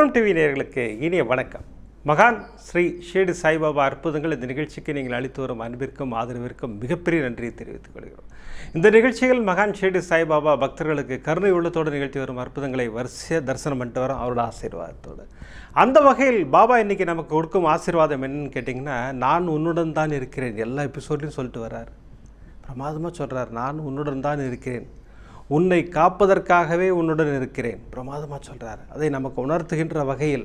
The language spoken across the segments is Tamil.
கோபுரம் டிவி நேயர்களுக்கு இனிய வணக்கம். மகான் ஸ்ரீ ஷேடு சாய்பாபா அற்புதங்கள் இந்த நிகழ்ச்சிக்கு நீங்கள் அளித்து வரும் அன்பிற்கும் ஆதரவிற்கும் மிகப்பெரிய நன்றியை தெரிவித்துக் கொள்கிறோம். இந்த நிகழ்ச்சிகள் மகான் ஷேடு சாய்பாபா பக்தர்களுக்கு கருணை உள்ளத்தோடு நிகழ்த்தி வரும் அற்புதங்களை வரிசையாக தரிசனம் பண்ணிட்டு வரோம் அவரோட ஆசீர்வாதத்தோடு. அந்த வகையில் பாபா இன்னைக்கு நமக்கு கொடுக்கும் ஆசீர்வாதம் என்னன்னு கேட்டிங்கன்னா நான் உன்னுடன் தான் இருக்கிறேன். எல்லா எபிசோட்லையும் சொல்லிட்டு வர்றார். பிரமாதமாக சொல்கிறார் நான் உன்னுடன் தான் இருக்கிறேன். உன்னை காப்பதற்காகவே உன்னுடன் இருக்கிறேன். பிரமாதமாக சொல்கிறார் அதை நமக்கு உணர்த்துகின்ற வகையில்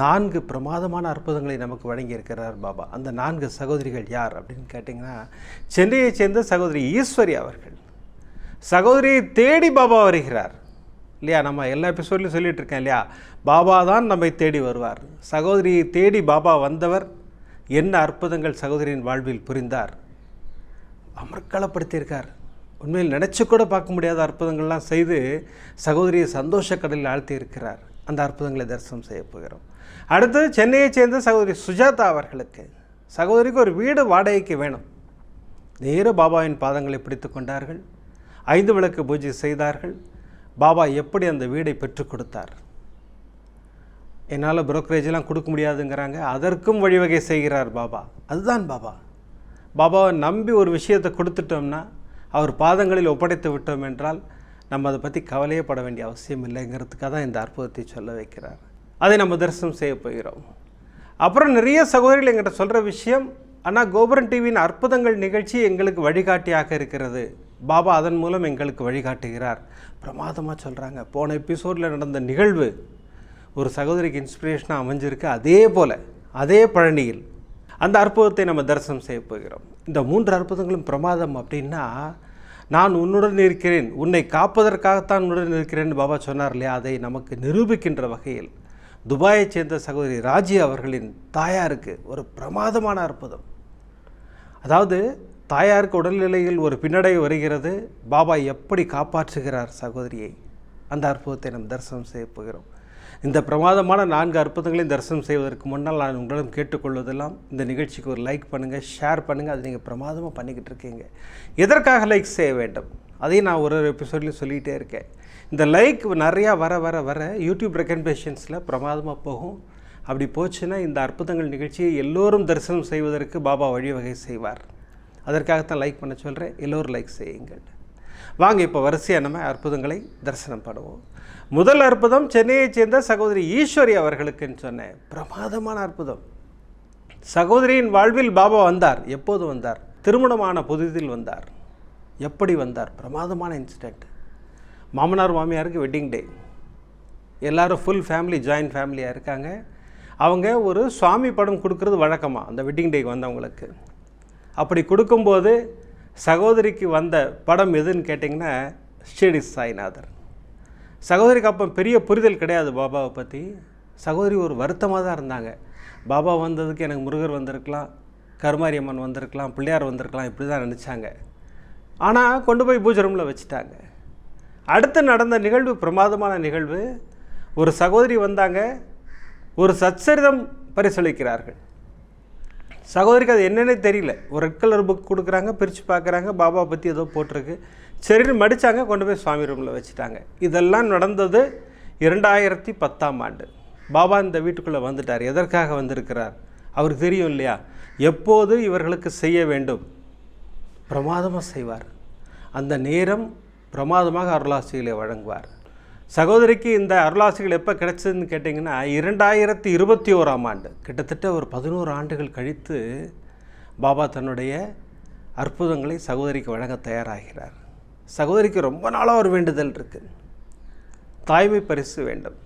நான்கு பிரமாதமான அற்புதங்களை நமக்கு வழங்கியிருக்கிறார் பாபா. அந்த நான்கு சகோதரிகள் யார் அப்படின்னு கேட்டிங்கன்னா சென்னையைச் சேர்ந்த சகோதரி ஈஸ்வரி அவர்கள். சகோதரியை தேடி பாபா வருகிறார். இல்லையா நம்ம எல்லா எபிசோட்லையும் சொல்லிட்டு இருக்கேன் இல்லையா? பாபா தான் நம்மை தேடி வருவார். சகோதரியை தேடி பாபா வந்தவர் என்ன அற்புதங்கள் சகோதரியின் வாழ்வில் புரிந்தார். அமர்க்களப்படுத்தியிருக்கார். உண்மையில் நினச்சி கூட பார்க்க முடியாத அற்புதங்கள்லாம் செய்து சகோதரியை சந்தோஷ கடலில் ஆழ்த்தி இருக்கிறார் அந்த அற்புதங்களை தரிசனம் செய்ய போகிறோம். அடுத்து சென்னையைச் சேர்ந்த சகோதரி சுஜாதா அவர்களுக்கு. சகோதரிக்கு ஒரு வீடு வாடகைக்கு வேணும். நேர பாபாவின் பாதங்களை பிடித்து கொண்டார்கள். ஐந்து விளக்கு பூஜை செய்தார்கள். பாபா எப்படி அந்த வீடை பெற்றுக் கொடுத்தார்? என்னால் புரோக்கரேஜெலாம் கொடுக்க முடியாதுங்கிறாங்க. அதற்கும் வழிவகை செய்கிறார் பாபா. அதுதான் பாபா. பாபாவை நம்பி ஒரு விஷயத்தை கொடுத்துட்டோம்னா அவர் பாதங்களில் ஒப்படைத்து விட்டோம் என்றால் நம்ம அதை பற்றி கவலையே பட வேண்டிய அவசியம் இல்லைங்கிறதுக்காக தான் இந்த அற்புதத்தை சொல்ல வைக்கிறார். அதை நம்ம தரிசனம் செய்ய போகிறோம். அப்புறம் நிறைய சகோதரிகள் எங்கிட்ட சொல்கிற விஷயம் ஆனால் கோபுரன் டிவியின் அற்புதங்கள் நிகழ்ச்சி எங்களுக்கு வழிகாட்டியாக இருக்கிறது. பாபா அதன் மூலம் எங்களுக்கு வழிகாட்டுகிறார். பிரமாதமாக சொல்கிறாங்க போன எபிசோடில் நடந்த நிகழ்வு ஒரு சகோதரிக்கு இன்ஸ்பிரேஷனாக அமைஞ்சிருக்கு. அதே போல் அதே பழனியில் அந்த அற்புதத்தை நம்ம தரிசனம் செய்ய போகிறோம். இந்த மூன்று அற்புதங்களும் பிரமாதம் அப்படின்னா நான் உன்னுடன் இருக்கிறேன் உன்னை காப்பதற்காகத்தான் உன்னுடன் இருக்கிறேன் பாபா சொன்னார் இல்லையா? அதை நமக்கு நிரூபிக்கின்ற வகையில் துபாயைச் சேர்ந்த சகோதரி ராஜி அவர்களின் தாயாருக்கு ஒரு பிரமாதமான அற்புதம். அதாவது தாயாருக்கு உடல்நிலையில் ஒரு பின்னடை வருகிறது. பாபா எப்படி காப்பாற்றுகிறார் சகோதரியை? அந்த அற்புதத்தை நாம் தரிசனம் செய்ய போகிறோம். இந்த பிரமாதமான நான்கு அற்புதங்களையும் தரிசனம் செய்வதற்கு முன்னால் நான் உங்களிடம் கேட்டுக்கொள்வதெல்லாம் இந்த நிகழ்ச்சிக்கு ஒரு லைக் பண்ணுங்கள் ஷேர் பண்ணுங்கள் அது நீங்கள் பிரமாதமாக பண்ணிக்கிட்டு இருக்கீங்க. எதற்காக லைக் செய்ய வேண்டும்? அதையும் நான் ஒரு ஒரு எபிசோட்லையும் சொல்லிகிட்டே இருக்கேன். இந்த லைக் நிறையா வர வர வர யூடியூப் ரெக்கமெண்டேஷன்ஸில் பிரமாதமாக போகும். அப்படி போச்சுன்னா இந்த அற்புதங்கள் நிகழ்ச்சியை எல்லோரும் தரிசனம் செய்வதற்கு பாபா வழிவகை செய்வார். அதற்காகத்தான் லைக் பண்ண சொல்கிறேன் எல்லோரும் லைக் செய்யுங்கள். வாங்க இப்போ வரிசையாக நம்ம அற்புதங்களை தரிசனம் பண்ணுவோம் முதல் அற்புதம் சென்னையைச் சேர்ந்த சகோதரி ஈஸ்வரி அவர்களுக்குன்னு சொன்னேன். பிரமாதமான அற்புதம். சகோதரியின் வாழ்வில் பாபா வந்தார். எப்போது வந்தார்? திருமணமான புதிதில் வந்தார். எப்படி வந்தார்? பிரமாதமான இன்சிடெண்ட் மாமனார் மாமியாருக்கு வெட்டிங் டே எல்லோரும் ஃபுல் ஃபேமிலி ஜாயின்ட் ஃபேமிலியாக இருக்காங்க. அவங்க ஒரு சுவாமி படம் கொடுக்கறது வழக்கமாக அந்த வெட்டிங் டேக்கு வந்தவங்களுக்கு. அப்படி கொடுக்கும்போது சகோதரிக்கு வந்த படம் எதுன்னு கேட்டிங்கன்னா ஷிரடி சாய்நாதர். சகோதரிக்கு அப்போ பெரிய புரிதல் கிடையாது பாபாவை பற்றி சகோதரி ஒரு வருத்தமாக தான் இருந்தாங்க. பாபா வந்ததுக்கு எனக்கு முருகர் வந்திருக்கலாம் கருமாரி அம்மன் வந்திருக்கலாம் பிள்ளையார் வந்திருக்கலாம் இப்படி தான் நினச்சாங்க. ஆனால் கொண்டு போய் பூஜை ரூமில் வச்சுட்டாங்க. அடுத்து நடந்த நிகழ்வு பிரமாதமான நிகழ்வு ஒரு சகோதரி வந்தாங்க ஒரு சச்சரிதம் பரிசளிக்கிறார்கள். சகோதரிக்கு அது என்னென்னே தெரியல. ஒரு ரெட் கலர் புக் கொடுக்குறாங்க பிரித்து பார்க்குறாங்க பாபா பற்றி ஏதோ போட்டிருக்கு. சரின்னு மடித்தாங்க கொண்டு போய் சுவாமி ரூமில் வச்சுட்டாங்க. இதெல்லாம் நடந்தது இரண்டாயிரத்தி பத்தாம் ஆண்டு. பாபா இந்த வீட்டுக்குள்ளே வந்துட்டார். எதற்காக வந்திருக்கிறார்? அவருக்கு தெரியும் இல்லையா? எப்போது இவர்களுக்கு செய்ய வேண்டும்? பிரமாதமாக செய்வார். அந்த நேரம் பிரமாதமாக அருளாசிகளை வழங்குவார். சகோதரிக்கு இந்த அருளாசிகள் எப்போ கிடைச்சதுன்னு கேட்டிங்கன்னா இரண்டாயிரத்தி இருபத்தி ஓராம் ஆண்டு. கிட்டத்தட்ட ஒரு பதினோரு ஆண்டுகள் கழித்து பாபா தன்னுடைய அற்புதங்களை சகோதரிக்கு வழங்க தயாராகிறார். சகோதரிக்கு ரொம்ப நாளாக ஒரு வேண்டுதல் இருக்குது தாய்மை பரிசு வேண்டும்.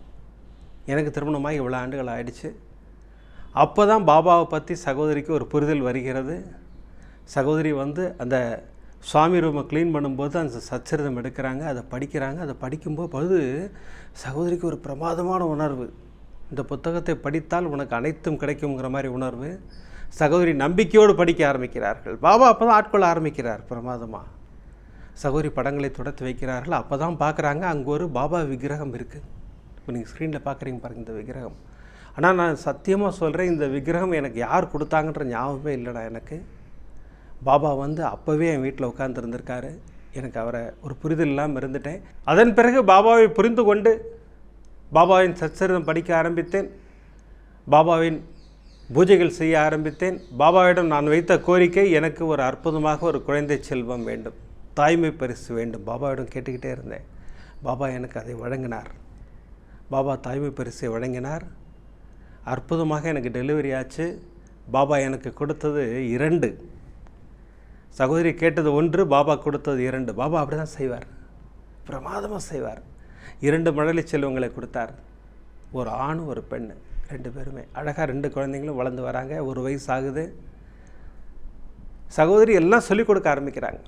எனக்கு திருமணமாக இவ்வளோ ஆண்டுகள் ஆயிடுச்சு. அப்போ தான் பாபாவை பற்றி சகோதரிக்கு ஒரு புரிதல் வருகிறது. சகோதரி வந்து அந்த சுவாமி ரூமை க்ளீன் பண்ணும்போது அந்த சச்சரிதம் எடுக்கிறாங்க அதை படிக்கிறாங்க. அதை படிக்கும்போது சகோதரிக்கு ஒரு பிரமாதமான உணர்வு. இந்த புத்தகத்தை படித்தால் உனக்கு அனைத்தும் கிடைக்குங்கிற மாதிரி உணர்வு. சகோதரி நம்பிக்கையோடு படிக்க ஆரம்பிக்கிறார்கள். பாபா அப்போ தான் ஆட்கொள்ள ஆரம்பிக்கிறார் பிரமாதமாக சகோதரி படங்களை தொடர்த்து வைக்கிறார்கள். அப்போ தான் பார்க்குறாங்க அங்கே ஒரு பாபா விக்கிரகம் இருக்குது இப்போ நீங்கள் ஸ்க்ரீனில் பார்க்குறீங்க பாருங்கள் இந்த விக்கிரகம். ஆனால் நான் சத்தியமாக சொல்கிறேன் இந்த விக்கிரகம் எனக்கு யார் கொடுத்தாங்கன்ற ஞாபகமே இல்லைடா எனக்கு. பாபா வந்து அப்போவே என் வீட்டில் உட்காந்துருந்துருக்காரு எனக்கு அவரை ஒரு புரிதல் இல்லாமல் இருந்துட்டேன். அதன் பிறகு பாபாவை புரிந்து கொண்டு பாபாவின் சச்சரிதம் படிக்க ஆரம்பித்தேன். பாபாவின் பூஜைகள் செய்ய ஆரம்பித்தேன். பாபாவிடம் நான் வைத்த கோரிக்கை எனக்கு ஒரு அற்புதமாக ஒரு குழந்தை செல்வம் வேண்டும். தாய்மை பரிசு வேண்டும். பாபாவிடம் கேட்டுக்கிட்டே இருந்தேன். பாபா எனக்கு அதை வழங்கினார். பாபா தாய்மை பரிசை வழங்கினார். அற்புதமாக எனக்கு டெலிவரி ஆச்சு. பாபா எனக்கு கொடுத்தது இரண்டு. சகோதரி கேட்டது ஒன்று பாபா கொடுத்தது இரண்டு. பாபா அப்படி தான் செய்வார். பிரமாதமாக செய்வார். இரண்டு மழலை செல்வங்களை கொடுத்தார். ஒரு ஆண் ஒரு பெண் ரெண்டு பேருமே. அழகாக ரெண்டு குழந்தைங்களும் வளர்ந்து வராங்க. ஒரு வயசு ஆகுது. சகோதரி எல்லாம் சொல்லிக் கொடுக்க ஆரம்பிக்கிறாங்க.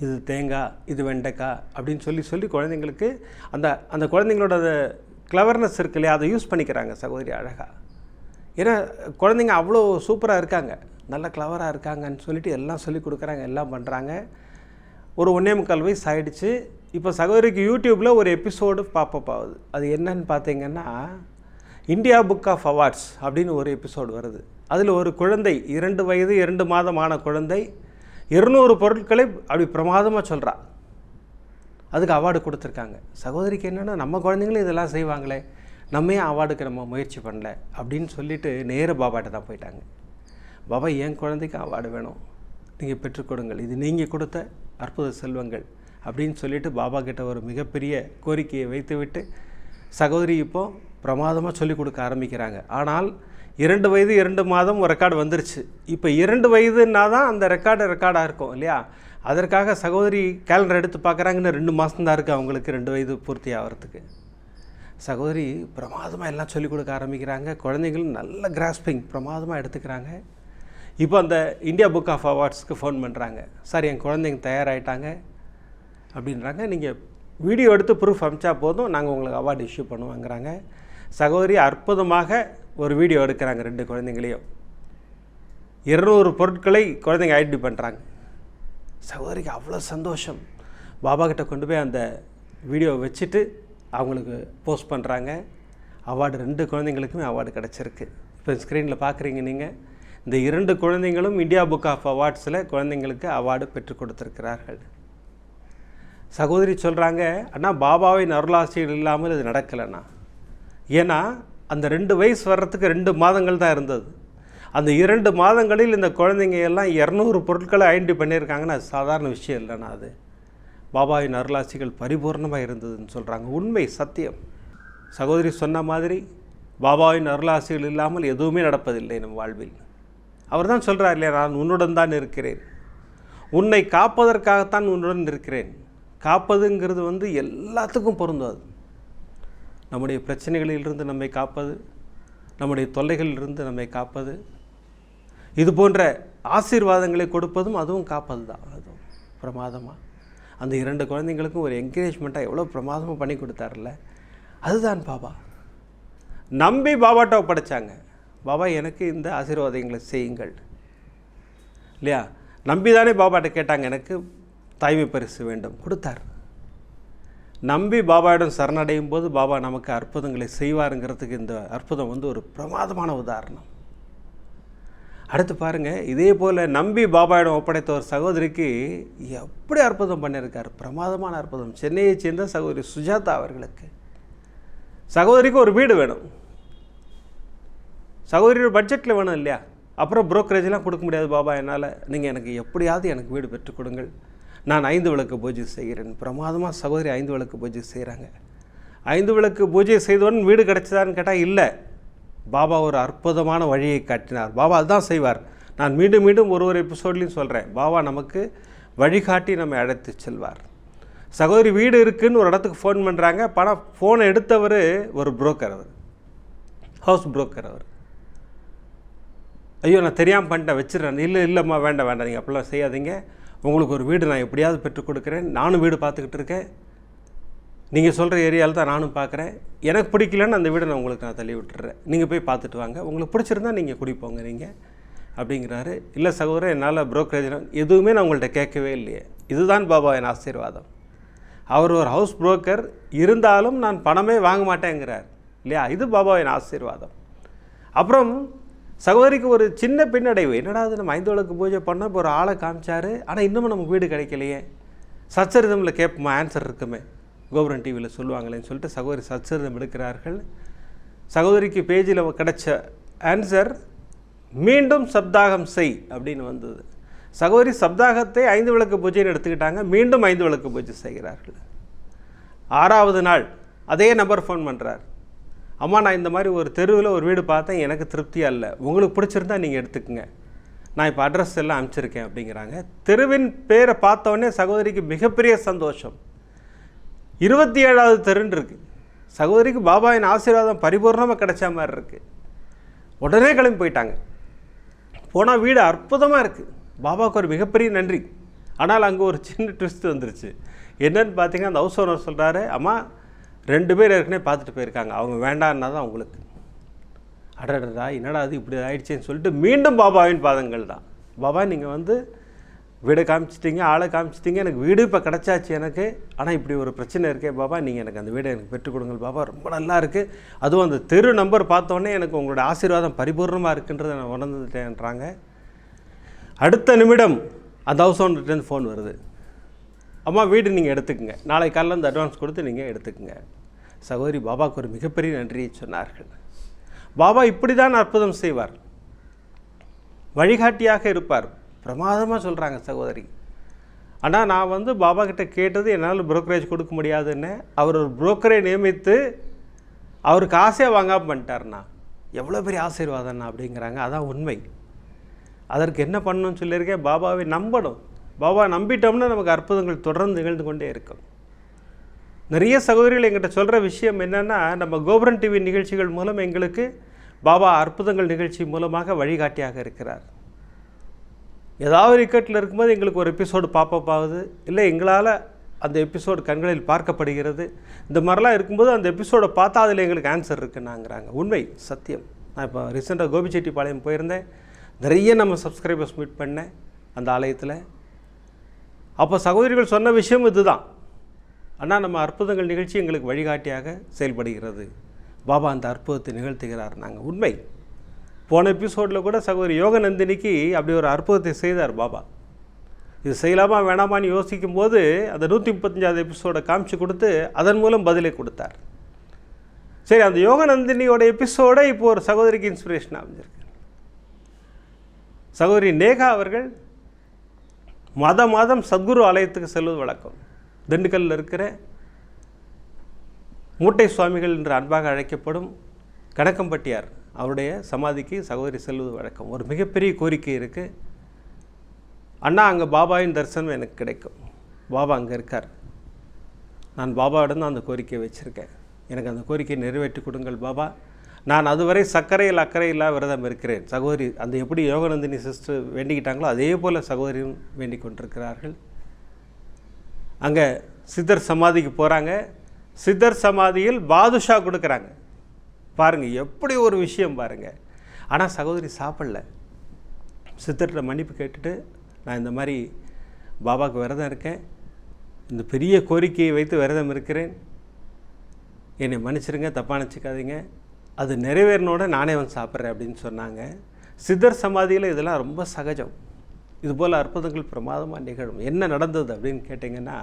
இது தேங்காய் இது வெண்டைக்காய் அப்படின்னு சொல்லி சொல்லி குழந்தைங்களுக்கு அந்த அந்த குழந்தைங்களோட கிளவர்னஸ் இருக்கு இல்லையா? அதை யூஸ் பண்ணிக்கிறாங்க சகோதரி அழகாக ஏன்னா குழந்தைங்க அவ்வளோ சூப்பராக இருக்காங்க. நல்ல கிளவராக இருக்காங்கன்னு சொல்லிட்டு எல்லாம் சொல்லி கொடுக்குறாங்க எல்லாம் பண்ணுறாங்க ஒரு ஒன்றே முக்கால் வயசு ஆகிடுச்சு இப்போ சகோதரிக்கு யூடியூப்பில் ஒரு எபிசோடு பாப்பப் ஆகுது. அது என்னன்னு பார்த்தீங்கன்னா இந்தியா புக் ஆஃப் அவார்ட்ஸ் அப்படின்னு ஒரு எபிசோடு வருது. அதில் ஒரு குழந்தை இரண்டு வயது இரண்டு மாதமான குழந்தை இருநூறு பொருட்களை அப்படி பிரமாதமாக சொல்கிறா அதுக்கு அவார்டு கொடுத்துருக்காங்க. சகோதரிக்கு என்னென்னா நம்ம குழந்தைங்களும் இதெல்லாம் செய்வாங்களே நம்ம ஏன் அவார்டுக்கு நம்ம முயற்சி பண்ணல? அப்படின்னு சொல்லிட்டு நேர பாபாட்ட தான் போயிட்டாங்க. பாபா என் குழந்தைக்கு அவார்டு வேணும். நீங்கள் பெற்றுக்கொடுங்கள் இது நீங்கள் கொடுத்த அற்புத செல்வங்கள் அப்படின்னு சொல்லிட்டு பாபா கிட்ட ஒரு மிகப்பெரிய கோரிக்கையை வைத்துவிட்டு சகோதரி இப்போ பிரமாதமாக சொல்லிக் கொடுக்க ஆரம்பிக்கிறாங்க. ஆனால் இரண்டு வயது இரண்டு மாதம் ஒரு ரெக்கார்டு வந்துருச்சு. இப்போ இரண்டு வயதுன்னா தான் அந்த ரெக்கார்டு ரெக்கார்டாக இருக்கும் இல்லையா? அதற்காக சகோதரி கேலண்டர் எடுத்து பார்க்குறாங்கன்னு ரெண்டு மாதம் தான் இருக்குது அவங்களுக்கு ரெண்டு வயது பூர்த்தி ஆகிறதுக்கு சகோதரி பிரமாதமாக எல்லாம் சொல்லிக் கொடுக்க ஆரம்பிக்கிறாங்க. குழந்தைங்களும் நல்ல கிராஸ்பிங் பிரமாதமாக எடுத்துக்கிறாங்க. இப்போ அந்த இந்தியா புக் ஆஃப் அவார்ட்ஸ்க்கு ஃபோன் பண்ணுறாங்க சார் என் குழந்தைங்க தயாராகிட்டாங்க அப்படின்றாங்க. நீங்கள் வீடியோ எடுத்து ப்ரூஃப் அமிச்சா போதும். நாங்கள் உங்களுக்கு அவார்டு இஷ்யூ பண்ணுவோங்கிறாங்க. சகோதரி அற்புதமாக ஒரு வீடியோ எடுக்கிறாங்க ரெண்டு குழந்தைங்களையும். இருநூறு பொருட்களை குழந்தைங்க ஐடென்டி பண்ணுறாங்க சகோதரிக்கு அவ்வளோ சந்தோஷம். பாபா கிட்ட கொண்டு போய் அந்த வீடியோவை வச்சுட்டு அவங்களுக்கு போஸ்ட் பண்ணுறாங்க அவார்டு ரெண்டு குழந்தைங்களுக்குமே அவார்டு கிடச்சிருக்கு. இப்போ ஸ்க்ரீனில் பார்க்குறீங்க நீங்கள் இந்த இரண்டு குழந்தைங்களும் இந்தியா புக் ஆஃப் அவார்ட்ஸில் குழந்தைங்களுக்கு அவார்டு பெற்றுக் கொடுத்துருக்கிறார்கள். சகோதரி சொல்கிறாங்க அண்ணா பாபாவின் அருளாசிகள் இல்லாமல் இது நடக்கலைண்ணா. ஏன்னா அந்த ரெண்டு வயசு வர்றதுக்கு ரெண்டு மாதங்கள் தான் இருந்தது. அந்த இரண்டு மாதங்களில் இந்த குழந்தைங்க எல்லாம் இரநூறு பொருட்களை ஐடென்டி பண்ணியிருக்காங்கன்னா அது சாதாரண விஷயம் இல்லைண்ணா அது. பாபாவின் அருளாசிகள் பரிபூர்ணமாக இருந்ததுன்னு சொல்கிறாங்க உண்மை சத்தியம். சகோதரி சொன்ன மாதிரி பாபாவின் அருளாசிகள் இல்லாமல் எதுவுமே நடப்பதில்லை நம் வாழ்வில். அவர் தான் சொல்கிறார் இல்லையா நான் உன்னுடன் தான் இருக்கிறேன். உன்னை காப்பதற்காகத்தான் உன்னுடன் இருக்கிறேன். காப்பதுங்கிறது வந்து எல்லாத்துக்கும் பொருந்தும் அது. நம்முடைய பிரச்சனைகளிலிருந்து நம்மை காப்பது நம்முடைய தொல்லைகளிலிருந்து நம்மை காப்பது இது போன்ற ஆசீர்வாதங்களை கொடுப்பதும் அதுவும் காப்பது தான் அதுவும் பிரமாதமாக அந்த இரண்டு குழந்தைங்களுக்கும் ஒரு என்கரேஜ்மெண்ட்டாக எவ்வளோ பிரமாதமாக பண்ணி கொடுத்தாருல்ல? அதுதான் பாபா. நம்பி பாபாட்ட ஒப்படைச்சாங்க. பாபா எனக்கு இந்த ஆசீர்வாதங்களை செய்யுங்கள். இல்லையா? நம்பி தானே பாபாட்ட கேட்டாங்க. எனக்கு தாய்மை பரிசு வேண்டும். கொடுத்தார். நம்பி பாபாவிடம் சரணடையும் போது பாபா நமக்கு அற்புதங்களை செய்வாருங்கிறதுக்கு இந்த அற்புதம் வந்து ஒரு பிரமாதமான உதாரணம். அடுத்து பாருங்கள் இதே போல் நம்பி பாபாயிடம் ஒப்படைத்த ஒரு சகோதரிக்கு எப்படி அற்புதம் பண்ணியிருக்கார் பிரமாதமான அற்புதம். சென்னையை சேர்ந்த சகோதரி சுஜாதா அவர்களுக்கு. சகோதரிக்கு ஒரு வீடு வேணும். சகோதரியோட பட்ஜெட்டில் வேணும் இல்லையா? அப்புறம் புரோக்கரேஜ்லாம் கொடுக்க முடியாது பாபா என்னால். நீங்கள் எனக்கு எப்படியாவது எனக்கு வீடு பெற்றுக் கொடுங்கள். நான் ஐந்து விளக்கு பூஜை செய்கிறேன். பிரமாதமாக சகோதரி ஐந்து விளக்கு பூஜை செய்கிறாங்க ஐந்து விளக்கு பூஜை செய்தவுடன் வீடு கிடைச்சதான்னு கேட்டால் இல்லை. பாபா ஒரு அற்புதமான வழியை காட்டினார். பாபா அதுதான் செய்வார். நான் மீண்டும் மீண்டும் ஒரு ஒரு எபிசோட்லையும் சொல்கிறேன் பாபா நமக்கு வழிகாட்டி நம்மை அழைத்து செல்வார். சகோதரி வீடு இருக்குதுன்னு ஒரு இடத்துக்கு ஃபோன் பண்ணுறாங்க பணம் ஃபோனை எடுத்தவர் ஒரு புரோக்கர் அவர். ஹவுஸ் புரோக்கர் அவர். ஐயோ நான் தெரியாமல் பண்ணிட்டேன். வச்சிடுறேன். இல்லை இல்லைம்மா வேண்டாம் வேண்டாம். நீங்கள் அப்படிலாம் செய்யாதீங்க. உங்களுக்கு ஒரு வீடு நான் எப்படியாவது பெற்றுக் கொடுக்குறேன். நானும் வீடு பார்த்துக்கிட்டு இருக்கேன். நீங்கள் சொல்கிற ஏரியாவில் தான் நானும் பார்க்குறேன். எனக்கு பிடிக்கலன்னு அந்த வீடை நான் உங்களுக்கு நான் தள்ளி விட்டுறேன். நீங்கள் போய் பார்த்துட்டு வாங்க. உங்களுக்கு பிடிச்சிருந்தா நீங்கள் குடிப்போங்க நீங்கள் அப்படிங்கிறாரு. இல்லை சகோதரர் என்னால் புரோக்கரேஜ் எதுவுமே நான் உங்கள்கிட்ட கேட்கவே இல்லையே. இதுதான் பாபா என் ஆசீர்வாதம். அவர் ஒரு ஹவுஸ் புரோக்கர் இருந்தாலும் நான் பணமே வாங்க மாட்டேங்கிறார். இல்லையா? இது பாபாவின் ஆசீர்வாதம். அப்புறம் சகோதரிக்கு ஒரு சின்ன பின்னடைவு. என்னடா அது நம்ம ஐந்து விளக்கு பூஜை பண்ண இப்போ ஒரு ஆளை காமிச்சாரு. ஆனால் இன்னமும் நமக்கு வீடு கிடைக்கலையே. சச்சரிதமில் கேட்போமா ஆன்சர் இருக்குமே. கோபுரம் டிவியில் சொல்லுவாங்களேன்னு சொல்லிட்டு சகோதரி சச்சரிதம் எடுக்கிறார்கள். சகோதரிக்கு பேஜில் கிடைச்ச ஆன்சர் மீண்டும் சப்தாகம் செய் அப்படின்னு வந்தது. சகோதரி சப்தாகத்தை ஐந்து விளக்கு பூஜைன்னு எடுத்துக்கிட்டாங்க மீண்டும் ஐந்து விளக்கு பூஜை செய்கிறார்கள். ஆறாவது நாள் அதே நபர் ஃபோன் பண்ணுறார் அம்மா நான் இந்த மாதிரி ஒரு தெருவில் ஒரு வீடு பார்த்தேன் எனக்கு திருப்தியாக இல்லை உங்களுக்கு பிடிச்சிருந்தா நீங்கள் எடுத்துக்கங்க. நான் இப்போ அட்ரஸ் எல்லாம் அனுப்பிச்சிருக்கேன் அப்படிங்கிறாங்க. தெருவின் பேரை பார்த்தோன்னே சகோதரிக்கு மிகப்பெரிய சந்தோஷம். இருபத்தி ஏழாவது தெருன்னு இருக்குது சகோதரிக்கு பாபாவின் ஆசீர்வாதம் பரிபூர்ணமாக கிடைச்ச மாதிரி இருக்குது உடனே கிளம்பி போயிட்டாங்க. போனால் வீடு அற்புதமாக இருக்குது பாபாவுக்கு ஒரு மிகப்பெரிய நன்றி. ஆனால் அங்கே ஒரு சின்ன ட்விஸ்ட் வந்துருச்சு. என்னன்னு பார்த்தீங்கன்னா அந்த ஹவுஸ் ஓனர் சொல்கிறாரு அம்மா ரெண்டு பேர் ஏற்கனவே பார்த்துட்டு போயிருக்காங்க. அவங்க வேண்டான்னா தான் உங்களுக்கு. அடடடா என்னடா அது இப்படி ஆயிடுச்சேன்னு சொல்லிட்டு மீண்டும் பாபாவின் பாதங்கள் தான். பாபா நீங்கள் வந்து வீடை காமிச்சிட்டீங்க ஆளை காமிச்சிட்டிங்க எனக்கு வீடு இப்போ கிடச்சாச்சு எனக்கு. ஆனால் இப்படி ஒரு பிரச்சனை இருக்கே பாபா நீங்கள் எனக்கு அந்த வீடை எனக்கு பெற்றுக் கொடுங்க பாபா ரொம்ப நல்லா இருக்குது அதுவும் அந்த தெரு நம்பர் பார்த்தோன்னே எனக்கு உங்களோட ஆசீர்வாதம் பரிபூர்ணமாக இருக்குன்றதை நான் உணர்ந்துட்டேன்றாங்க. அடுத்த நிமிடம் அந்த ஹவுஸ் ஓனர்கிட்டேருந்து ஃபோன் வருது. அம்மா வீடு நீங்கள் எடுத்துக்கங்க. நாளை காலைல அந்த அட்வான்ஸ் கொடுத்து நீங்கள் எடுத்துக்கங்க. சகோதரி பாபாவுக்கு ஒரு மிகப்பெரிய நன்றியை சொன்னார்கள். பாபா இப்படி தான் அற்புதம் செய்வார். வழிகாட்டியாக இருப்பார். பிரமாதமாக சொல்கிறாங்க சகோதரி. ஆனால் நான் வந்து பாபா கிட்ட கேட்டது என்னால் புரோக்கரேஜ் கொடுக்க முடியாதுன்னு அவர் ஒரு புரோக்கரை நியமித்து அவருக்கு ஆசையாக வாங்காமல் பண்ணிட்டார்ண்ணா. எவ்வளோ பெரிய ஆசீர்வாதம்ண்ணா அப்படிங்கிறாங்க. அதான் உண்மை. அதற்கு என்ன பண்ணணும்னு சொல்லியிருக்கேன்? பாபாவை நம்பணும். பாபா நம்பிட்டோம்னா நமக்கு அற்புதங்கள் தொடர்ந்து நிகழ்ந்து கொண்டே இருக்கும். நிறைய சகோதரிகள் எங்கிட்ட சொல்கிற விஷயம் என்னென்னா நம்ம கோபுரன் டிவி நிகழ்ச்சிகள் மூலம் எங்களுக்கு பாபா அற்புதங்கள் நிகழ்ச்சி மூலமாக வழிகாட்டியாக இருக்கிறார். ஏதாவது விக்கெட்டில் இருக்கும்போது எங்களுக்கு ஒரு எபிசோடு பாப்பப் ஆகுது. இல்லை எங்களால் அந்த எபிசோடு கண்களில் பார்க்கப்படுகிறது. இந்த மாதிரிலாம் இருக்கும்போது அந்த எபிசோடை பார்த்தா அதில் எங்களுக்கு ஆன்சர் இருக்குன்னாங்கிறாங்க. உண்மை சத்தியம். நான் இப்போ ரீசெண்டாக கோபிச்செட்டிப்பாளையம் போயிருந்தேன். நிறைய நம்ம சப்ஸ்கிரைபர்ஸ் மீட் பண்ணேன் அந்த ஆலயத்தில். அப்போ சகோதரிகள் சொன்ன விஷயம் இதுதான். அண்ணா நம்ம அற்புதங்கள் நிகழ்ச்சி எங்களுக்கு வழிகாட்டியாக செயல்படுகிறது. பாபா அந்த அற்புதத்தை நிகழ்த்துகிறார் நாங்கள் உண்மை. போன எபிசோடில் கூட சகோதரி யோகநந்தினிக்கு அப்படி ஒரு அற்புதத்தை செய்தார் பாபா. இது செய்யலாமா வேணாமான்னு யோசிக்கும் போது அந்த நூற்றி முப்பத்தஞ்சாவது எபிசோடை காமிச்சு கொடுத்து அதன் மூலம் பதிலை கொடுத்தார். சரி அந்த யோகநந்தினியோட எபிசோடை இப்போ ஒரு சகோதரிக்கு இன்ஸ்பிரேஷன் அமைஞ்சிருக்கு. சகோதரி நேகா அவர்கள் மத மாதம் சத்குரு ஆலயத்துக்கு செல்வது வழக்கம். திண்டுக்கல்லில் இருக்கிற மூட்டை சுவாமிகள் என்று அன்பாக அழைக்கப்படும் கணக்கம்பட்டியார் அவருடைய சமாதிக்கு சகோதரி செல்வது வழக்கம். ஒரு மிகப்பெரிய கோரிக்கை இருக்குது அண்ணா அங்கே பாபாவின் தரிசனம் எனக்கு கிடைக்கும். பாபா அங்கே இருக்கார். நான் பாபாவிடம் தான் அந்த கோரிக்கையை வச்சுருக்கேன். எனக்கு அந்த கோரிக்கையை நிறைவேற்றி கொடுங்கள் பாபா. நான் அதுவரை சர்க்கரையில் அக்கறை இல்லா விரதம் இருக்கிறேன். சகோதரி அந்த எப்படி யோகநந்தினி சிஸ்டர் வேண்டிக்கிட்டாங்களோ அதே போல் சகோதரியும் வேண்டிக் கொண்டிருக்கிறார்கள். அங்கே சித்தர் சமாதிக்கு போகிறாங்க சித்தர் சமாதியில் பாதுஷா கொடுக்குறாங்க. பாருங்கள் எப்படி ஒரு விஷயம் பாருங்கள் ஆனால் சகோதரி சாப்பிடல. சித்தர்கிட்ட மன்னிப்பு கேட்டுட்டு நான் இந்த மாதிரி பாபாவுக்கு விரதம் இருக்கேன். இந்த பெரிய கோரிக்கையை வைத்து விரதம் இருக்கிறேன். என்னை மன்னிச்சிருங்க தப்பாக நினச்சிக்காதீங்க. அது நிறைவேறினோட நானே வந்து சாப்பிட்றேன் அப்படின்னு சொன்னாங்க. சித்தர் சமாதியில் இதெல்லாம் ரொம்ப சகஜம். இதுபோல் அற்புதங்கள் பிரமாதமாக நிகழும். என்ன நடந்தது அப்படின்னு கேட்டிங்கன்னா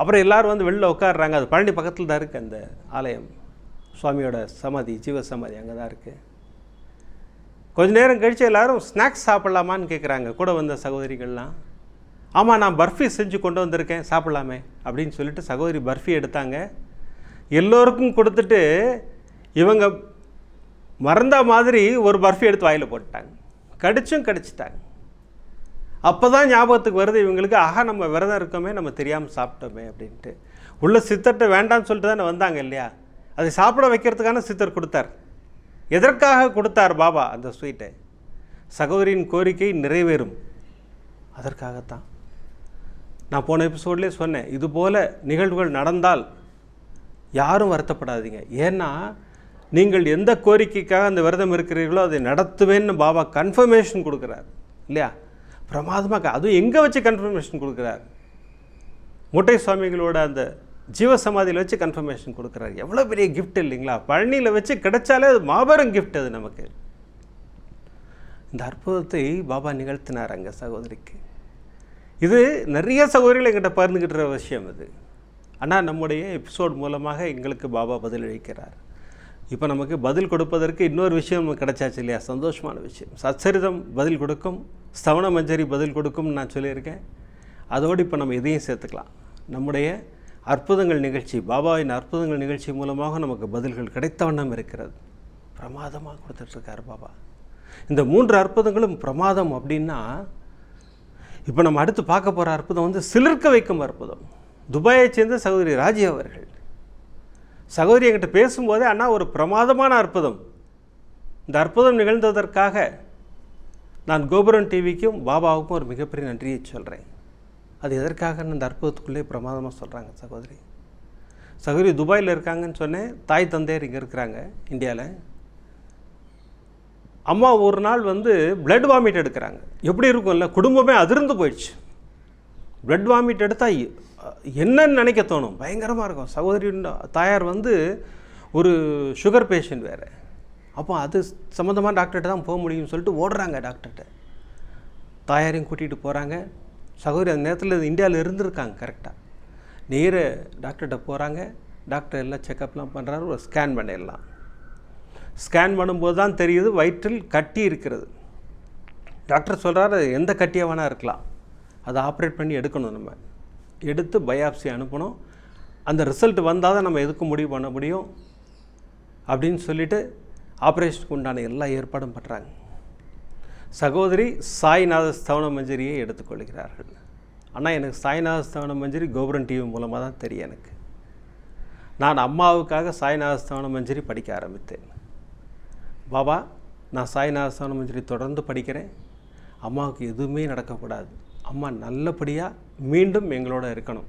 அப்புறம் எல்லோரும் வந்து வெளில உட்காடுறாங்க அது பழனி பக்கத்தில் தான் இருக்குது அந்த ஆலயம். சுவாமியோட சமாதி ஜீவ சமாதி அங்கே தான் இருக்குது கொஞ்ச நேரம் கழித்து எல்லோரும் ஸ்நாக்ஸ் சாப்பிட்லாமான்னு கேட்குறாங்க கூட வந்த சகோதரிகள்லாம் ஆமாம் நான் பர்ஃபி செஞ்சு கொண்டு வந்திருக்கேன் சாப்பிட்லாமே அப்படின்னு சொல்லிட்டு சகோதரி பர்ஃபி எடுத்தாங்க. எல்லோருக்கும் கொடுத்துட்டு இவங்க மறந்த மாதிரி ஒரு பர்ஃபி எடுத்து வாயில் போட்டாங்க கடிச்சும் கடிச்சிட்டாங்க. அப்போ தான் ஞாபகத்துக்கு வருது இவங்களுக்கு ஆஹா நம்ம விரதம் இருக்கோமே நம்ம தெரியாமல் சாப்பிட்டோமே அப்படின்ட்டு. உள்ள சித்தர்கிட்ட வேண்டாம்னு சொல்லிட்டு தானே வந்தாங்க இல்லையா? அதை சாப்பிட வைக்கிறதுக்கான சித்தர் கொடுத்தார். எதற்காக கொடுத்தார் பாபா? அந்த ஸ்வீட்டை. சகோதரியின் கோரிக்கை நிறைவேறும். அதற்காகத்தான். நான் போன எபிசோட்லேயே சொன்னேன் இதுபோல் நிகழ்வுகள் நடந்தால் யாரும் வருத்தப்படாதீங்க. ஏன்னா நீங்கள் எந்த கோரிக்கைக்காக அந்த விரதம் இருக்கிறீர்களோ அதை நடத்துவேன்னு பாபா கன்ஃபர்மேஷன் கொடுக்குறார் இல்லையா? பிரமாதமாக அதுவும் எங்கே வச்சு கன்ஃபர்மேஷன் கொடுக்குறார்? முட்டை சுவாமிகளோட அந்த ஜீவசமாதியில் வச்சு கன்ஃபர்மேஷன் கொடுக்குறாரு. எவ்வளோ பெரிய கிஃப்ட் இல்லைங்களா? பழனியில் வச்சு கிடைச்சாலே அது மாபெரும் கிஃப்ட் அது நமக்கு. இந்த அற்புதத்தை பாபா நிகழ்த்தினார் அங்கே சகோதரிக்கு. இது நிறைய சகோதரிகள் எங்கிட்ட பகிர்ந்துக்கிட்டுற விஷயம் இது ஆனால் நம்முடைய எபிசோட் மூலமாக எங்களுக்கு பாபா பதிலளிக்கிறார். இப்போ நமக்கு பதில் கொடுப்பதற்கு இன்னொரு விஷயம் நமக்கு கிடைச்சாச்சு இல்லையா? சந்தோஷமான விஷயம். சச்சரிதம் பதில் கொடுக்கும் ஸ்தவண மஞ்சரி பதில் கொடுக்கும்னு நான் சொல்லியிருக்கேன். அதோடு இப்போ நம்ம இதையும் சேர்த்துக்கலாம். நம்முடைய அற்புதங்கள் நிகழ்ச்சி பாபாவின் அற்புதங்கள் நிகழ்ச்சி மூலமாக நமக்கு பதில்கள் கிடைத்த வண்ணம் இருக்கிறது. பிரமாதமாக கொடுத்துட்ருக்கார் பாபா. இந்த மூன்று அற்புதங்களும் பிரமாதம் அப்படின்னா இப்போ நம்ம அடுத்து பார்க்க போகிற அற்புதம் வந்து சிலிர்க்க வைக்கும் அற்புதம். துபாயை சேர்ந்த சகோதரி ராஜி அவர்கள் சகோதரி என்கிட்ட பேசும்போதே அண்ணா ஒரு பிரமாதமான அற்புதம். இந்த அற்புதம் நிகழ்ந்ததற்காக நான் கோபுரம் டிவிக்கும் பாபாவுக்கும் ஒரு மிகப்பெரிய நன்றியை சொல்கிறேன் அது எதற்காக? இந்த அற்புதத்துக்குள்ளே பிரமாதமாக சொல்கிறாங்க சகோதரி. சகோதரி துபாயில் இருக்காங்கன்னு சொன்னேன். தாய் தந்தையர் இங்கே இருக்கிறாங்க இந்தியாவில் அம்மா ஒரு நாள் வந்து பிளட் வாமிட் எடுக்கிறாங்க. எப்படி இருக்கும்ல? குடும்பமே அதிர்ந்து போயிடுச்சு. பிளட் வாமிட் எடுத்தால் என்னன்னு நினைக்க தோணும். பயங்கரமாக இருக்கும். சகோதரி தாயார் வந்து ஒரு சுகர் பேஷண்ட் வேறு. அப்போ அது சம்மந்தமாக டாக்டர்கிட்ட தான் போக முடியும்னு சொல்லிட்டு ஓடுறாங்க டாக்டர்கிட்ட. தாயாரையும் கூட்டிகிட்டு போகிறாங்க சகோதரி அந்த நேரத்தில் இந்தியாவில் இருந்திருக்காங்க கரெக்டாக நேர டாக்டர்கிட்ட போகிறாங்க டாக்டர் எல்லாம் செக்கப்லாம் பண்ணுறாரு ஒரு ஸ்கேன் பண்ணிடலாம். ஸ்கேன் பண்ணும்போது தான் தெரியுது வயிற்றில் கட்டி இருக்கிறது. டாக்டர் சொல்கிறாரு எந்த கட்டியாக வேணால் இருக்கலாம். அதை ஆப்ரேட் பண்ணி எடுக்கணும் நம்ம. எடுத்து பயாப்சி அனுப்பணும். அந்த ரிசல்ட் வந்தால் தான் நம்ம எதுக்கு முடிவு பண்ண முடியும்? அப்படின்னு சொல்லிட்டு ஆப்ரேஷனுக்கு உண்டான எல்லா ஏற்பாடும் பண்ணுறாங்க சகோதரி சாய்நாத ஸ்தவன மஞ்சரியை எடுத்துக்கொள்கிறார்கள். ஆனால் எனக்கு சாய்நாத ஸ்தவன மஞ்சரி கோபுரம் டிவி மூலமாக தான் தெரியும் எனக்கு. நான் அம்மாவுக்காக சாய்நாத ஸ்தவன மஞ்சரி படிக்க ஆரம்பித்தேன். பாபா நான் சாய்நாத ஸ்தவன மஞ்சரி தொடர்ந்து படிக்கிறேன். அம்மாவுக்கு எதுவுமே நடக்கக்கூடாது. அம்மா நல்லபடியாக மீண்டும் எங்களோட இருக்கணும்.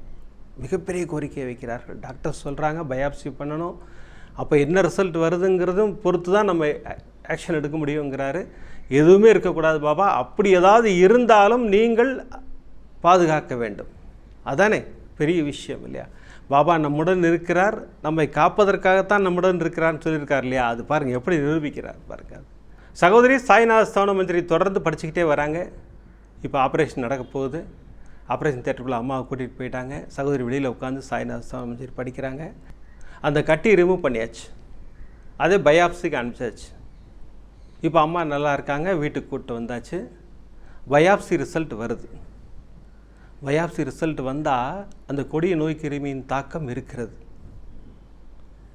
மிகப்பெரிய கோரிக்கையை வைக்கிறார்கள். டாக்டர் சொல்கிறாங்க பயாப்சி பண்ணணும். அப்போ என்ன ரிசல்ட் வருதுங்கிறதும் பொறுத்து தான் நம்ம ஆக்ஷன் எடுக்க முடியுங்கிறாரு. எதுவுமே இருக்கக்கூடாது பாபா. அப்படி ஏதாவது இருந்தாலும் நீங்கள் பாதுகாக்க வேண்டும். அதானே? பெரிய விஷயம் இல்லையா? பாபா நம்முடன் இருக்கிறார். நம்மை காப்பதற்காகத்தான் நம்முடன் இருக்கிறார்னு சொல்லியிருக்கார் இல்லையா? அது பாருங்கள் எப்படி நிரூபிக்கிறார் பாருங்க. சகோதரி சாய்நாத ஸ்தவன மந்திரி தொடர்ந்து படிச்சுக்கிட்டே வராங்க. இப்போ ஆப்ரேஷன் நடக்க போகுது. ஆப்ரேஷன் தேட்டருக்குள்ளே அம்மாவை கூட்டிகிட்டு போயிட்டாங்க. சகோதரி வெளியில் உட்காந்து சாய்நாத ஸ்தவன படிக்கிறாங்க. அந்த கட்டி ரிமூவ் பண்ணியாச்சு. அதே பயாப்சிக்கு அனுப்பிச்சாச்சு. இப்போ அம்மா நல்லா இருக்காங்க. வீட்டுக்கு கூப்பிட்டு வந்தாச்சு. பயாப்சி ரிசல்ட் வருது. பயாப்சி ரிசல்ட் வந்தால் அந்த கொடிய நோய் கிருமியின் தாக்கம் இருக்கிறது.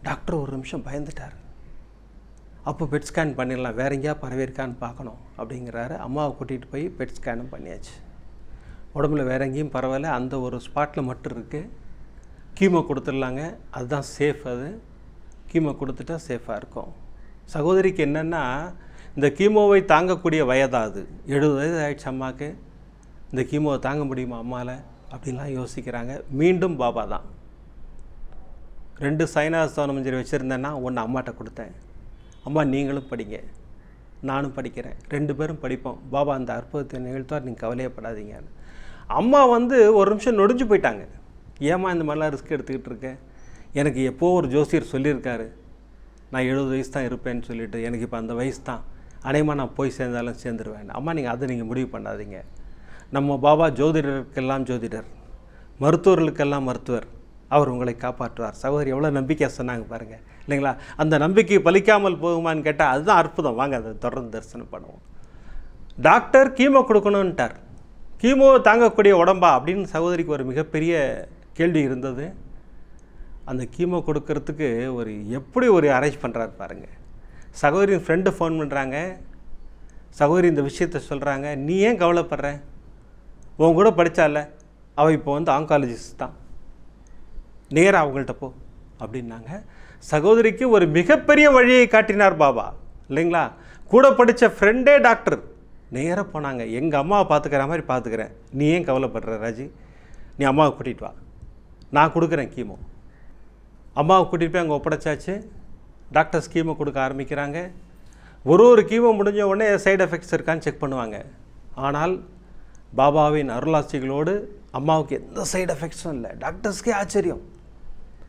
டாக்டர் ஒரு நிமிஷம் பயந்துட்டார். அப்போ பெட் ஸ்கேன் பண்ணிடலாம். வேற எங்கேயா பரவிருக்கான்னு பார்க்கணும் அப்படிங்கிறாரு. அம்மாவை கூட்டிகிட்டு போய் பெட் ஸ்கேனும் பண்ணியாச்சு. உடம்புல வேற எங்கேயும் பரவாயில்ல அந்த ஒரு ஸ்பாட்டில் மட்டும் இருக்குது கீமோ கொடுத்துடலாங்க. அதுதான் சேஃப் அது. கீமோ கொடுத்துட்டா சேஃபாக இருக்கும். சகோதரிக்கு என்னென்னா இந்த கீமோவை தாங்கக்கூடிய வயதாக அது. எழுபது வயது ஆயிடுச்சு அம்மாவுக்கு. இந்த கீமோவை தாங்க முடியுமா அம்மாவில் அப்படின்லாம் யோசிக்கிறாங்க. மீண்டும் பாபா தான். ரெண்டு சைனாஸ்தானம் சரி வச்சுருந்தேன்னா ஒன்று அம்மாட்ட கொடுத்தேன். அம்மா நீங்களும் படிங்க. நானும் படிக்கிறேன். ரெண்டு பேரும் படிப்போம். பாபா அந்த அற்புதத்தை நிகழ்த்தார் நீங்கள் கவலையப்படாதீங்க. அம்மா வந்து ஒரு நிமிஷம் நொடிஞ்சு போயிட்டாங்க. ஏம்மா இந்த மாதிரிலாம் ரிஸ்க் எடுத்துக்கிட்டு இருக்கேன் எனக்கு எப்போ ஒரு ஜோசியர் சொல்லியிருக்காரு நான் எழுபது வயசு தான் இருப்பேன்னு சொல்லிட்டு எனக்கு இப்போ அந்த வயசு தான். அநேகமாக நான் போய் சேர்ந்தாலும் சேர்ந்துருவேன். அம்மா நீங்கள் அதை நீங்கள் முடிவு பண்ணாதீங்க. நம்ம பாபா ஜோதிடருக்கெல்லாம் ஜோதிடர். மருத்துவர்களுக்கெல்லாம் மருத்துவர். அவர் உங்களை காப்பாற்றுவார். சகோதரி எவ்வளோ நம்பிக்கையாக சொன்னாங்க பாருங்கள் இல்லைங்களா? அந்த நம்பிக்கை பலிக்காமல் போகுமான்னு கேட்டால் அதுதான் அற்புதம். வாங்க அதை தொடர்ந்து தரிசனம் பண்ணுவோம். டாக்டர் கீமோ கொடுக்கணுன்ட்டார் கீமோ தாங்கக்கூடிய உடம்பா அப்படின்னு சகோதரிக்கு ஒரு மிகப்பெரிய கேள்வி இருந்தது. அந்த கீமோ கொடுக்கறதுக்கு ஒரு எப்படி ஒரு அரேஞ்ச் பண்ணுறாரு பாருங்கள் சகோதரியின் ஃப்ரெண்டு ஃபோன் பண்ணுறாங்க சகோதரி இந்த விஷயத்த சொல்கிறாங்க நீ ஏன் கவலைப்படுற? உன் கூட படித்தால அவள் இப்போ வந்து ஆங்காலஜிஸ்ட் தான். நேராக அவங்கள்ட்ட போ அப்படின்னாங்க. சகோதரிக்கு ஒரு மிகப்பெரிய வழியை காட்டினார் பாபா இல்லைங்களா? கூட படித்த ஃப்ரெண்டே டாக்டர் நேராக போனாங்க. எங்கள் அம்மாவை பார்த்துக்கிற மாதிரி பார்த்துக்கிறேன். நீ ஏன் கவலைப்படுற ராஜி? நீ அம்மாவை கூட்டிகிட்டு வா. நான் கொடுக்குறேன் கீமோ. அம்மாவை கூட்டிகிட்டு போய் அங்கே ஒப்படைச்சாச்சு. டாக்டர் ஸ்கீமை கொடுக்க ஆரம்பிக்கிறாங்க. ஒரு ஒரு கீமோ முடிஞ்ச உடனே சைடு எஃபெக்ட்ஸ் இருக்கான்னு செக் பண்ணுவாங்க. ஆனால் பாபாவின் அருளாட்சிகளோடு அம்மாவுக்கு எந்த சைடு எஃபெக்ட்ஸும் இல்லை. டாக்டர்ஸ்க்கே ஆச்சரியம்.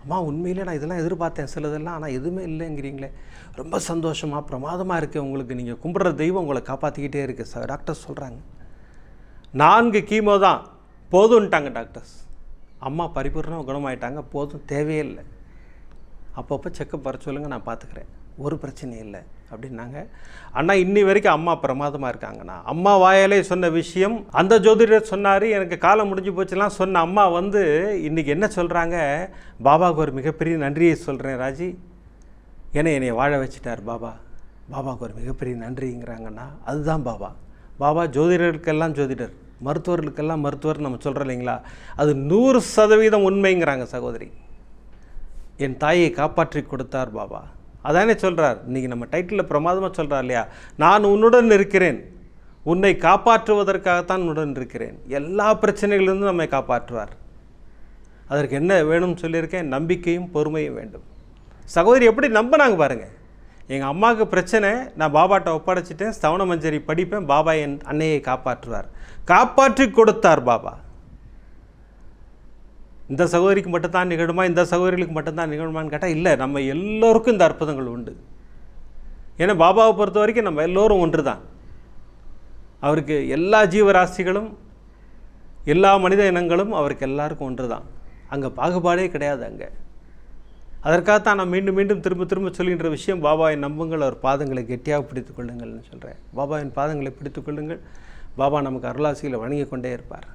அம்மா உண்மையிலே நான் இதெல்லாம் எதிர்பார்த்தேன். சிலதெல்லாம் ஆனால் எதுவுமே இல்லைங்கிறீங்களே. ரொம்ப சந்தோஷமாக பிரமாதமாக இருக்குது உங்களுக்கு. நீங்கள் கும்பிட்ற தெய்வம் உங்களை காப்பாற்றிக்கிட்டே இருக்குது சார் டாக்டர்ஸ் சொல்கிறாங்க நான்கு கீமோ தான். போதும்ட்டாங்க டாக்டர்ஸ் அம்மா பரிபூர்ணம் குணமாயிட்டாங்க. போதும் தேவையே இல்லை. அப்பப்போ செக்கப் வர சொல்லுங்கள் நான் பார்த்துக்கிறேன் ஒரு பிரச்சனையும் இல்லை. அப்படின்னாங்க. அண்ணா இன்னி வரைக்கும் அம்மா பிரமாதமாக இருக்காங்கண்ணா. அம்மா வாயாலே சொன்ன விஷயம் அந்த ஜோதிடர் சொன்னார் எனக்கு காலம் முடிஞ்சு போச்சுலாம் சொன்ன அம்மா வந்து இன்றைக்கி என்ன சொல்கிறாங்க பாபாவுக்கு ஒரு மிகப்பெரிய நன்றியை சொல்கிறேன் ராஜி. ஏன்னா என்னை வாழ வச்சிட்டார் பாபா. பாபாவுக்கு ஒரு மிகப்பெரிய நன்றிங்கிறாங்கண்ணா. அதுதான் பாபா. பாபா ஜோதிடர்களுக்கெல்லாம் ஜோதிடர். மருத்துவர்களுக்கெல்லாம் மருத்துவர் நம்ம சொல்கிறோம் இல்லைங்களா? அது நூறு சதவீதம் உண்மைங்கிறாங்க சகோதரி. என் தாயை காப்பாற்றி கொடுத்தார் பாபா. அதானே சொல்கிறார் இன்றைக்கி நம்ம டைட்டிலில் பிரமாதமாக சொல்கிறார் இல்லையா? நான் உன்னுடன் இருக்கிறேன். உன்னை காப்பாற்றுவதற்காகத்தான் உன்னுடன் இருக்கிறேன். எல்லா பிரச்சனைகளிலிருந்தும் நம்மை காப்பாற்றுவார். அதற்கு என்ன வேணும்னு சொல்லியிருக்கேன்? நம்பிக்கையும் பொறுமையும் வேண்டும். சகோதரி எப்படி நம்பினாங்க பாருங்கள் எங்கள் அம்மாவுக்கு பிரச்சனை நான் பாபாட்ட ஒப்படைச்சிட்டேன் ஸ்தவன மஞ்சரி படிப்பேன் பாபா என் அன்னையை காப்பாற்றுவார். காப்பாற்றி கொடுத்தார் பாபா. இந்த சகோதரிக்கு மட்டும்தான் நிகழுமா? இந்த சகோதரிகளுக்கு மட்டும்தான் நிகழுமான்னு கேட்டால் இல்லை நம்ம எல்லோருக்கும் இந்த அற்புதங்கள் உண்டு. ஏன்னா பாபாவை பொறுத்த வரைக்கும் நம்ம எல்லோரும் ஒன்று தான் அவருக்கு எல்லா ஜீவராசிகளும் எல்லா மனித இனங்களும் அவருக்கு எல்லாருக்கும் ஒன்று தான் அங்கே பாகுபாடே கிடையாது அங்கே. அதற்காகத்தான் நான் மீண்டும் மீண்டும் திரும்ப திரும்ப சொல்கின்ற விஷயம் பாபாவின் நம்புங்கள் அவர் பாதங்களை கெட்டியாக பிடித்துக்கொள்ளுங்கள்னு சொல்கிறேன் பாபாவின் பாதங்களை பிடித்துக்கொள்ளுங்கள் பாபா நமக்கு அருளாசியில் வணங்கி கொண்டே இருப்பார்.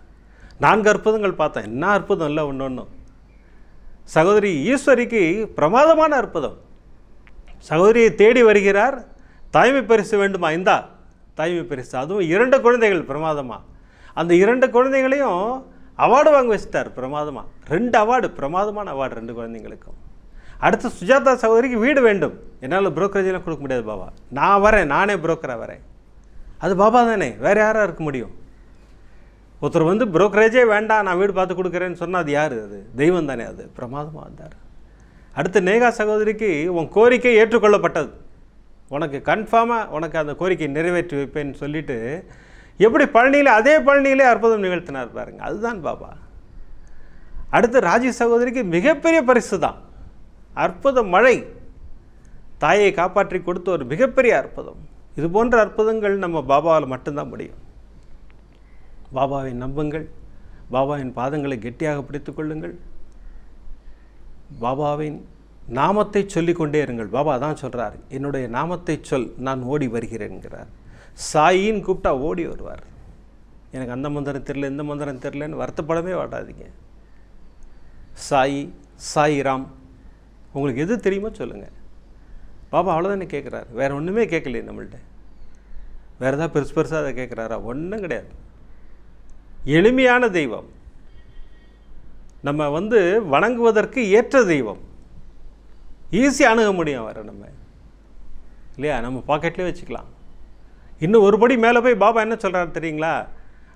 நான்கு அற்புதங்கள் பார்த்தேன். என்ன அற்புதம்? இல்லை ஒன்று ஒன்றும் சகோதரி ஈஸ்வரிக்கு பிரமாதமான அற்புதம். சகோதரியை தேடி வருகிறார். தாய்மை பரிசு வேண்டுமா. இந்தா தாய்மை பரிசு. அதுவும் இரண்டு குழந்தைகள் பிரமாதமாக அந்த இரண்டு குழந்தைகளையும் அவார்டு வாங்க வச்சிட்டார் பிரமாதமாக ரெண்டு அவார்டு பிரமாதமான அவார்டு ரெண்டு குழந்தைங்களுக்கும். அடுத்து சுஜாதா சகோதரிக்கு வீடு வேண்டும். என்னால் புரோக்கரேஜெலாம் கொடுக்க முடியாது பாபா. நான் வரேன். நானே புரோக்கராக வரேன். அது பாபா தானே. வேறு யாராக இருக்க முடியும்? ஒருத்தர் வந்து புரோக்கரேஜே வேண்டாம் நான் வீடு பார்த்து கொடுக்குறேன்னு சொன்னால் அது யார்? அது தெய்வம் தானே அது. பிரமாதமாக வந்தார். அடுத்து நேகா சகோதரிக்கு உன் கோரிக்கை ஏற்றுக்கொள்ளப்பட்டது. உனக்கு கன்ஃபார்மாக உனக்கு அந்த கோரிக்கை நிறைவேற்றி வைப்பேன்னு சொல்லிட்டு எப்படி பழனியில் அதே பழனியிலே அற்புதம் நிகழ்த்தினார் பாருங்க. அதுதான் பாபா. அடுத்து ராஜி சகோதரிக்கு மிகப்பெரிய பரிசு தான் அற்புத மழை தாயை காப்பாற்றி கொடுத்த ஒரு மிகப்பெரிய அற்புதம். இது போன்ற அற்புதங்கள் நம்ம பாபாவால் மட்டும்தான் முடியும். பாபாவை நம்புங்கள். பாபாவின் பாதங்களை கெட்டியாக பிடித்து கொள்ளுங்கள். பாபாவின் நாமத்தை சொல்லிக்கொண்டே இருங்கள். பாபா தான் சொல்கிறார் என்னுடைய நாமத்தை சொல் நான் ஓடி வருகிறேன்கிறார் சாயின்னு கூப்பிட்டா ஓடி வருவார். எனக்கு அந்த மந்திரம் தெரில இந்த மந்திரம் தெரிலன்னு வருத்தப்படவே வாட்டாதீங்க சாயி சாயிராம் உங்களுக்கு எது தெரியுமோ சொல்லுங்கள் பாபா அவ்வளோதானே கேட்குறாரு வேறு ஒன்றுமே கேட்கலையே நம்மள்ட்ட. வேறு ஏதாவது பெருசு பெருசாக அதை கேட்குறாரா ஒன்றும் கிடையாது. எளிமையான தெய்வம். நம்ம வந்து வணங்குவதற்கு ஏற்ற தெய்வம். ஈஸியாக அணுக முடியும் அவரை நம்ம. இல்லையா? நம்ம பாக்கெட்லேயே வச்சுக்கலாம். இன்னும் ஒரு படி மேலே போய் பாபா என்ன சொல்கிறாரு தெரியுங்களா?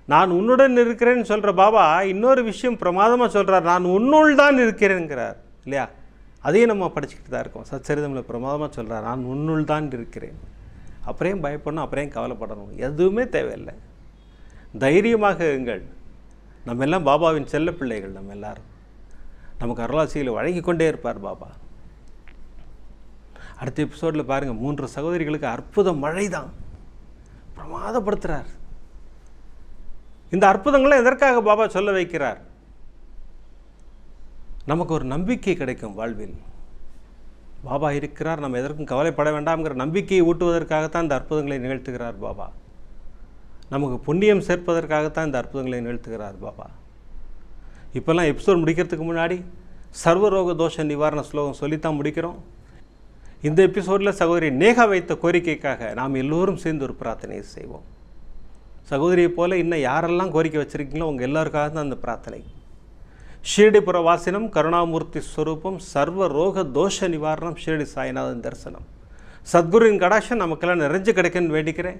நான் உன்னுடன் இருக்கிறேன்னு சொல்கிற பாபா இன்னொரு விஷயம் பிரமாதமாக சொல்கிறார் நான் உன்னுள் தான் இருக்கிறேங்கிறார் இல்லையா? அதையும் நம்ம படிச்சுக்கிட்டு தான் இருக்கோம். சச்சரிதமில் பிரமாதமாக சொல்கிறார் நான் உன்னுள் தான் இருக்கிறேன். அப்புறம் பயப்படணும்? அப்புறம் கவலைப்படணும்? எதுவுமே தேவையில்லை. தைரியமாக இருங்கள். நம்ம எல்லாம் பாபாவின் செல்ல பிள்ளைகள் நம்ம எல்லாரும். நமக்கு அருளாசியில் வழங்கி கொண்டே இருப்பார் பாபா. அடுத்த எபிசோடில் பாருங்கள் மூன்று சகோதரிகளுக்கு அற்புத மழை தான் பிரமாதப்படுத்துகிறார் இந்த அற்புதங்களை எதற்காக பாபா சொல்ல வைக்கிறார்? நமக்கு ஒரு நம்பிக்கை கிடைக்கும் வாழ்வில். பாபா இருக்கிறார் நம்ம எதற்கும் கவலைப்பட வேண்டாம்ங்கிற நம்பிக்கையை ஊட்டுவதற்காகத்தான் இந்த அற்புதங்களை நிகழ்த்துகிறார் பாபா. நமக்கு புண்ணியம் சேர்ப்பதற்காகத்தான் இந்த அற்புதங்களை நிகழ்த்துகிறார் பாபா. இப்போல்லாம் எபிசோட் முடிக்கிறதுக்கு முன்னாடி சர்வரோக தோஷ நிவாரண ஸ்லோகம் சொல்லித்தான் முடிக்கிறோம். இந்த எபிசோடில் சகோதரி நேகா வைத்த கோரிக்கைக்காக நாம் எல்லோரும் சேர்ந்து ஒரு பிரார்த்தனையை செய்வோம். சகோதரியை போல இன்னும் யாரெல்லாம் கோரிக்கை வச்சுருக்கீங்களோ உங்கள் எல்லாருக்காக தான் அந்த பிரார்த்தனை. ஷீரடிபுர வாசினம் கருணாமூர்த்தி ஸ்வரூபம் சர்வ ரோக தோஷ நிவாரணம் ஷீரடி சாய்நாதன் தரிசனம். சத்குருவின் கடாட்சம் நமக்கெல்லாம் நிறைஞ்சு கிடைக்குன்னு வேண்டிக்கிறேன்.